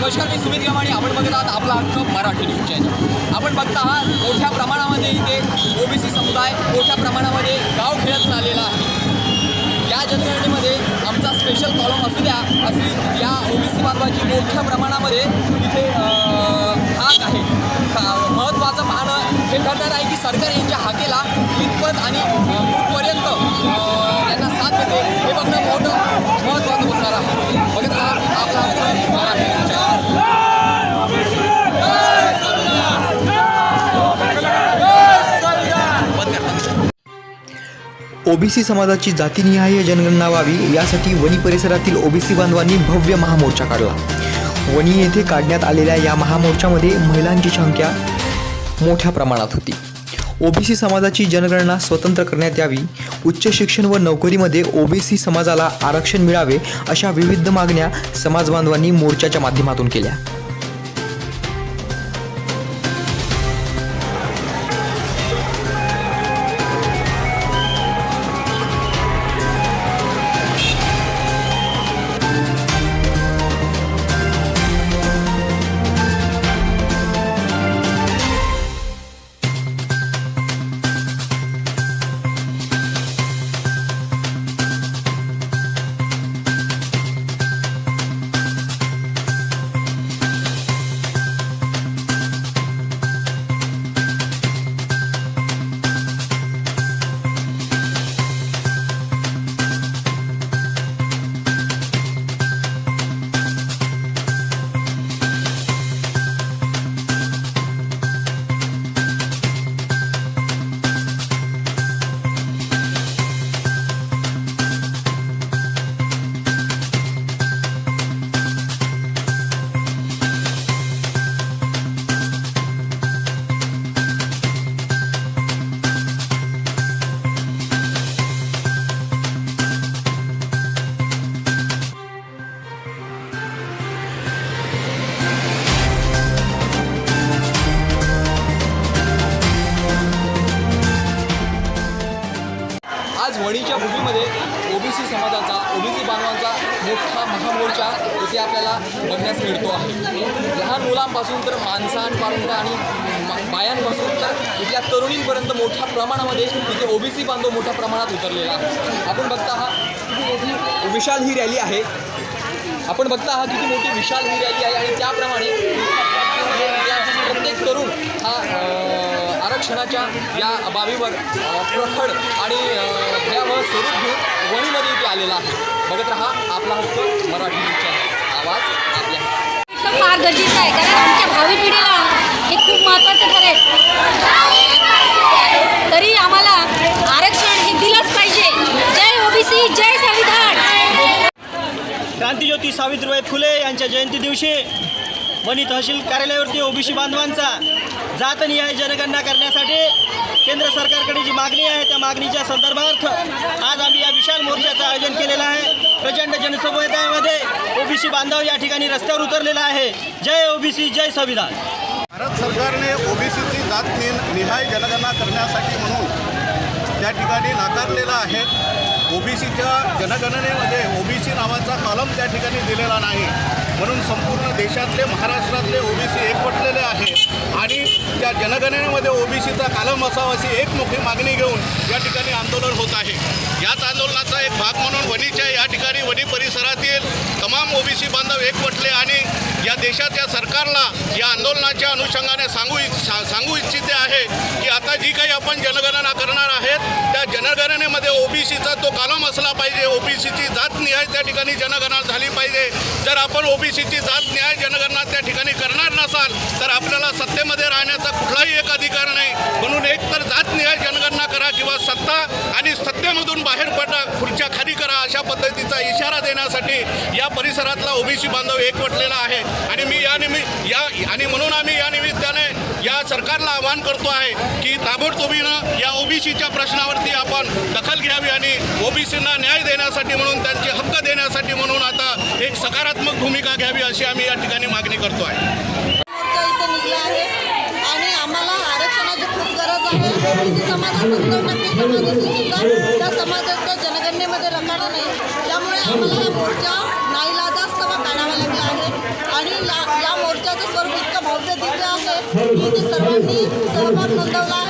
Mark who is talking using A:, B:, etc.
A: नमस्कार मी सुमित गमाणी आपण बघत आहात आपला हक्क मराठी न्यूज चॅनल आपण बघता आहात मोठ्या प्रमाणामध्ये इथे ओबीसी समुदाय मोठ्या प्रमाणामध्ये गाव खेळत आलेला आहे. या जनगणनेमध्ये आमचा स्पेशल कॉलम असू द्या अशी या ओबीसी बांधवाची मोठ्या प्रमाणामध्ये इथे हाक आहे. का- महत्त्वाचं पाहणं हे ठरणार आहे की सरकार यांच्या हाकेला कितपत आणि
B: ओबीसी समाजाची जातीनिहाय जनगणना व्हावी यासाठी वणी परिसरातील ओबीसी बांधवांनी भव्य महामोर्चा काढला. वणी येथे काढण्यात आलेल्या या महामोर्चामध्ये महिलांची संख्या मोठ्या प्रमाणात होती. ओबीसी समाजाची जनगणना स्वतंत्र करण्यात यावी उच्च शिक्षण व नोकरीमध्ये ओबीसी समाजाला आरक्षण मिळावे अशा विविध मागण्या समाजबांधवांनी मोर्चाच्या माध्यमातून केल्या.
A: ओबीसी बांधवांचा मोठा महामोर्चा इथे आपल्याला बघण्यास मिळतो आहे. लहान मुलांपासून तर माणसांपर्यंत आणि मा- बायांपासून तर इथल्या तरुणींपर्यंत मोठ्या प्रमाणामध्ये इथे ओबीसी बांधव मोठ्या प्रमाणात उतरलेला आहे. आपण बघता हा किती मोठी विशाल ही रॅली आहे. आपण बघता हा किती मोठी विशाल ही रॅली आहे आणि त्याप्रमाणे आरक्षणाच्या या बाबीवर प्रखड आणि भयावह स्वरूप घेऊन वणीमध्ये इथे आलेला आहे. बघत रहा आपला हक्क मराठी आवाज आपल्या
C: फार गरजेचं आहे कारण आमच्या भावी पिढीला हे खूप महत्त्वाचं ठरेल तरी आम्हाला आरक्षण हे दिलंच पाहिजे. जय ओबीसी जय संविधान.
D: क्रांतीज्योती सावित्रीबाई फुले यांच्या जयंती दिवशी वणी तहसील कार्यालयावरती ओबीसी बांधवांचा जातनिहाय जनगणना करण्यासाठी केंद्र सरकारकडे जी मागणी आहे त्या मागणीच्या संदर्भार्थ आज आम्ही या विशाल मोर्चाचं आयोजन केलेलं आहे. प्रचंड जनसमुदायामध्ये ओबीसी बांधव या ठिकाणी रस्त्यावर उतरलेला आहे. जय ओबीसी जय संविधान.
E: भारत सरकारने ओबीसीची जात निहाय जनगणना करण्यासाठी म्हणून त्या ठिकाणी नाकारलेला आहे. ओबीसीच्या जनगणनेमध्ये ओबीसी नावाचा कॉलम त्या ठिकाणी दिलेला नाही. म्हणून संपूर्ण देशातले महाराष्ट्रातले ओबीसी एकवटलेले आहे आणि त्या जनगणनेमध्ये ओबीसीचा कालम असावा अशी एक मोठी मागणी घेऊन या ठिकाणी आंदोलन होत आहे. याच आंदोलनाचा एक भाग म्हणून वणीच्या या ठिकाणी वणी परिसरातील तमाम ओबीसी बांधव एकवटले आणि या देशाच्या सरकारला या आंदोलनाच्या अनुषंगाने सांगू सा- सांगू इच्छिते आहे की आता जी काही आपण जनगणना करणार आहेत त्या जनगणनेमध्ये ओबीसीचा तो कालम असला पाहिजे ओबीसीची जात न्याय त्या ठिकाणी जनगणना झाली पाहिजे. जर आपण ओबीसीची जात न्याय जनगणना त्या ठिकाणी करणार नसाल तर आपल्याला सत्तेमध्ये राहण्याचा कुठलाही एक अधिकार नाही. म्हणून एक तर जात न्याय जनगणना करा किंवा सत्ता आणि सत्तेमधून बाहेर पडा खुर्च्या खाली करा अशा पद्धतीचा इशारा देण्यासाठी या परिसरातला ओबीसी बांधव एकवटलेला आहे. आणि मी या निमित्त या आणि म्हणून आम्ही या सरकारला आवाहन करतो आहे की ताबडतोबीनं या ओबीसीच्या प्रश्नावरती आपण दखल घ्यावी आणि ओबीसींना न्याय देण्यासाठी म्हणून त्यांचे हक्क देण्यासाठी म्हणून आता एक सकारात्मक भूमिका घ्यावी अशी आम्ही या ठिकाणी मागणी करतो आहे.
F: आणि आम्हाला आरक्षणाची खूप गरज आहे. Hindi, sa abang ng